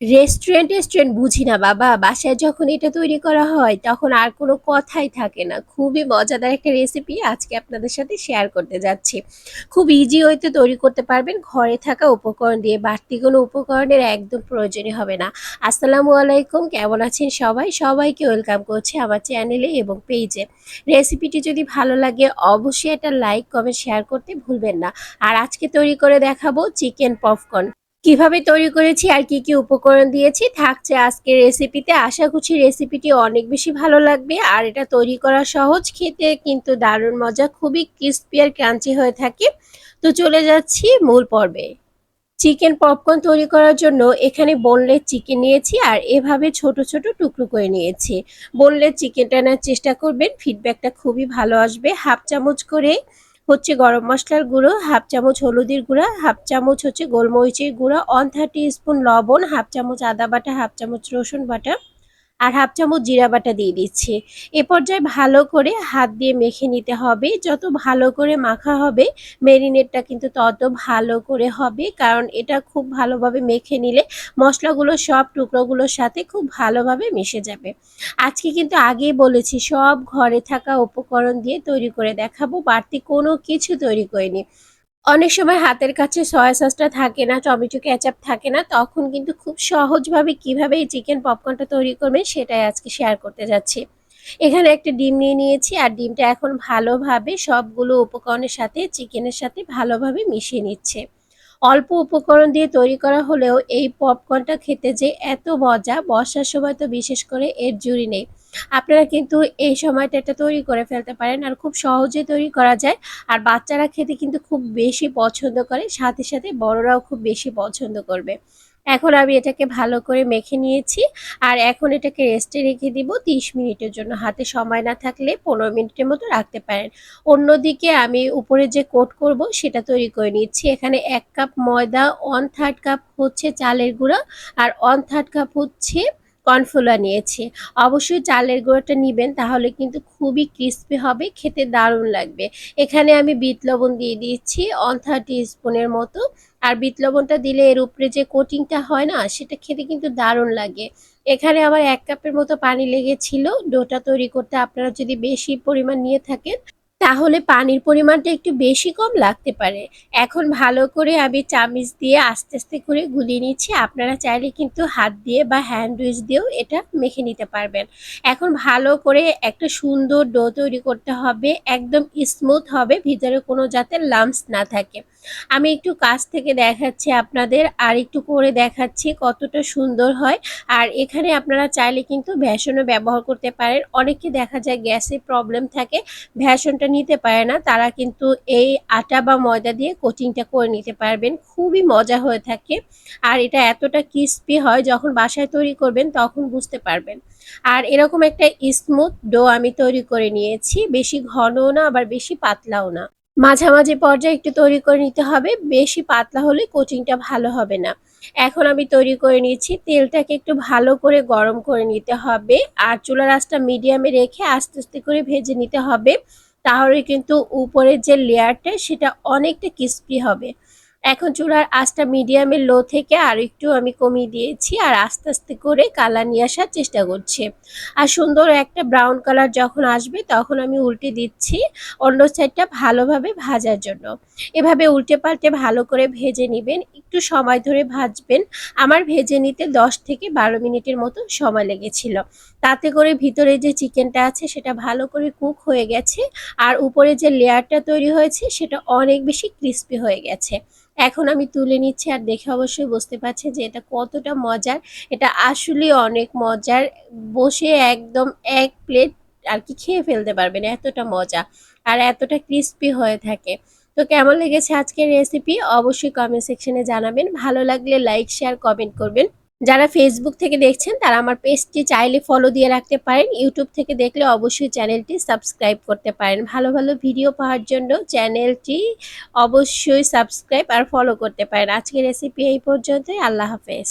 Restaurant restaurant বুঝি না বাবা। বাসায় যখন এটা তৈরি করা হয় তখন আর কোনো কথাই থাকে না। খুবই মজাদার একটা রেসিপি আজকে আপনাদের সাথে শেয়ার করতে যাচ্ছি। খুব ইজি ওয়েতে তৈরি করতে পারবেন ঘরে থাকা উপকরণ দিয়ে। বাড়তি কোনো উপকরণের একদম প্রয়োজনই হবে না। আসসালামু আলাইকুম কেমন আছেন সবাই? সবাইকে ওয়েলকাম করছি আমার চ্যানেলে এবং পেজে। রেসিপিটি যদি ভালো লাগে অবশ্যই একটা লাইক, কমেন্ট, শেয়ার করতে ভুলবেন না। আর আজকে তৈরি করে দেখাবো চিকেন পপকর্ন। কীভাবে তৈরি করেছি আর কি কি উপকরণ দিয়েছি থাকছে আজকের রেসিপিতে। আশা করছি রেসিপিটি অনেক বেশি ভালো লাগবে। আর এটা তৈরি করা সহজ, খেতে কিন্তু দারুণ মজা, খুবই ক্রিস্পি আর ক্রাঞ্চি হয়ে থাকে। তো চলে যাচ্ছি মূল পর্বে। চিকেন পপকর্ন তৈরি করার জন্য এখানে বোনলেস চিকেন নিয়েছি আর এভাবে ছোট ছোট টুকরো করে নিয়েছি। বোনলেস চিকেনটা নেওয়ার চেষ্টা করবেন ফিডব্যাকটা খুবই ভালো আসবে। হাফ চামচ করে হচ্ছে গরম মশলার গুঁড়ো, হাফ চামচ হলুদের গুঁড়া, হাফ চামচ হচ্ছে গোলমরিচের গুঁড়া ওয়ান থার্টি স্পুন লবণ, হাফ চামচ আদা বাটা, হাফ চামচ রসুন বাটা। আর হাফ চামচ জিরা বাটা দিয়ে দিচ্ছি। এ পর্যায়ে ভালো করে হাত দিয়ে মেখে নিতে হবে। যত ভালো করে মাখা হবে, মেরিনেটটা কিন্তু তত ভালো করে হবে, কারণ এটা খুব ভালোভাবে মেখে নিলে মশলাগুলো সব টুকরোগুলোর সাথে খুব ভালোভাবে মিশে যাবে। আজকে কিন্তু আগেই বলেছি, সব ঘরে থাকা উপকরণ দিয়ে তৈরি করে দেখাবো, বাড়তি কোনো কিছু তৈরি করিনি। অনেক সময় হাতের কাছে সয়া সসটা থাকে না, টমেটো কেচাপ থাকে না, তখন কিন্তু খুব সহজভাবে কীভাবে এই চিকেন পপকর্নটা তৈরি করবেন সেটাই আজকে শেয়ার করতে যাচ্ছি। এখানে একটা ডিম নিয়ে নিয়েছি, আর ডিমটা এখন ভালোভাবে সবগুলো উপকরণের সাথে চিকেনের সাথে ভালোভাবে মিশিয়ে নিচ্ছে। অল্প উপকরণ দিয়ে তৈরি করা হলেও এই পপকর্নটা খেতে যে এত মজা বর্ষার সময় তো বিশেষ করে এর জুড়ি নেই। আপনারা কিন্তু এই সময়টা এটা তৈরি করে ফেলতে পারেন আর খুব সহজে তৈরি করা যায়। আর বাচ্চারা খেতে কিন্তু খুব বেশি পছন্দ করে, সাথে সাথে বড়রাও খুব বেশি পছন্দ করবে। এখন আমি এটাকে ভালো করে মেখে নিয়েছি। আর এখন এটাকে রেস্টে রেখে দিব। 30 মিনিটের জন্য। হাতে সময় না থাকলে পনেরো মিনিটের মতো রাখতে পারেন। অন্যদিকে আমি উপরে যে কোট করব, সেটা তৈরি করে নিচ্ছি। এখানে এক কাপ ময়দা ওয়ান থার্ড কাপ হচ্ছে চালের গুঁড়া, আর ওয়ান থার্ড কাপ হচ্ছে কর্নফ্লোর নিয়েছি। অবশ্যই চালের গুঁড়োটা নেবেন, তাহলে কিন্তু খুবই ক্রিস্পি হবে, খেতে দারুণ লাগবে। এখানে আমি বিট লবণ দিয়ে দিচ্ছি ওয়ান থার্টি স্পুনের মতো। আর বিট লবণটা দিলে এর উপরে যে কোটিংটা হয় না, সেটা খেতে কিন্তু দারুণ লাগে। এখানে আমার এক কাপের মতো পানি লেগেছিল, ডোটা তৈরি করতে আপনারা যদি বেশি পরিমাণ নিয়ে থাকেন তাহলে পানির পরিমাণটা একটু বেশি কম লাগতে পারে। এখন ভালো করে আমি চামিচ দিয়ে আস্তে আস্তে করে গুলিয়ে নিচ্ছি। আপনারা চাইলে কিন্তু হাত দিয়ে বা হ্যান্ড উইচ দিয়েও এটা মেখে নিতে পারবেন। এখন ভালো করে একটা সুন্দর ডো তৈরি করতে হবে। একদম স্মুথ হবে, ভিতরে কোনো যাতে লাম্পস না থাকে। আমি একটু কাছ থেকে দেখাচ্ছি আপনাদের, আর একটু করে দেখাচ্ছি কতটা সুন্দর হয়। আর এখানে আপনারা চাইলে কিন্তু ভ্যাসনও ব্যবহার করতে পারেন। অনেকে দেখা যায় গ্যাসে প্রবলেম থাকে, ভ্যাসনটা নিতে পারে না। তারা কিন্তু এই আটা বা ময়দা দিয়ে কোচিংটা করে নিতে পারবেন। খুবই মজা হয়ে থাকে। আর এটা এতটা ক্রিস্পি হয়, যখন বাসায় তৈরি করবেন তখন বুঝতে পারবেন। আর এরকম একটা স্মুথ ডো আমি তৈরি করে নিয়েছি। বেশি ঘনও না, আবার বেশি পাতলাও না। মাঝামাঝি পর্যায়ে একটু তৈরি করে নিতে হবে, বেশি পাতলা হলে কোচিংটা ভালো হবে না। এখন আমি তৈরি করে নিচ্ছি তেলটাকে একটু ভালো করে গরম করে নিতে হবে আর চুলা আঁচটা মিডিয়ামে রেখে আস্তে আস্তে করে ভেজে নিতে হবে। তাহলে কিন্তু উপরের যে লেয়ারটা সেটা অনেকটা ক্রিস্পি হবে। এখন চুলার আঁচটা মিডিয়ামে লো থেকে আর একটু আমি কমিয়ে দিয়েছি আর আস্তে আস্তে করে কালার নিয়ে আসার চেষ্টা করছি। আর সুন্দর একটা ব্রাউন কালার যখন আসবে তখন আমি উল্টে দিচ্ছি অন্য সাইডটা ভালোভাবে ভাজার জন্য। এভাবে উল্টে পাল্টে ভালো করে ভেজে নেবেন, একটু সময় ধরে ভাজবেন। আমার ভেজে নিতে 10 থেকে বারো মিনিটের মতো সময় লেগেছিল। তাতে করে ভিতরে যে চিকেনটা আছে সেটা ভালো করে কুক হয়ে গেছে আর উপরে যে লেয়ারটা তৈরি হয়েছে সেটা অনেক বেশি ক্রিস্পি হয়ে গেছে। এখন আমি তুলে নিচ্ছি আর দেখে অবশ্যই বুঝতে পারছি যে এটা কতটা মজার। এটা আসলে অনেক মজার। বসে একদম এক প্লেট আর কি খেয়ে ফেলতে পারবেন, এতটা মজা আর এতটা ক্রিস্পি হয়ে থাকে। তো কেমন লেগেছে আজকের রেসিপি অবশ্যই কমেন্ট সেকশনে জানাবেন। ভালো লাগলে লাইক শেয়ার কমেন্ট করবেন। যারা ফেসবুক থেকে দেখছেন, তারা আমার পেজটি চাইলে ফলো দিয়ে রাখতে পারেন। ইউটিউব থেকে দেখলে অবশ্যই চ্যানেলটি সাবস্ক্রাইব করতে পারেন। ভালো ভালো ভিডিও পাওয়ার জন্য চ্যানেলটি অবশ্যই সাবস্ক্রাইব আর ফলো করতে পারেন। আজকের রেসিপি এই পর্যন্তই। আল্লাহ হাফেজ।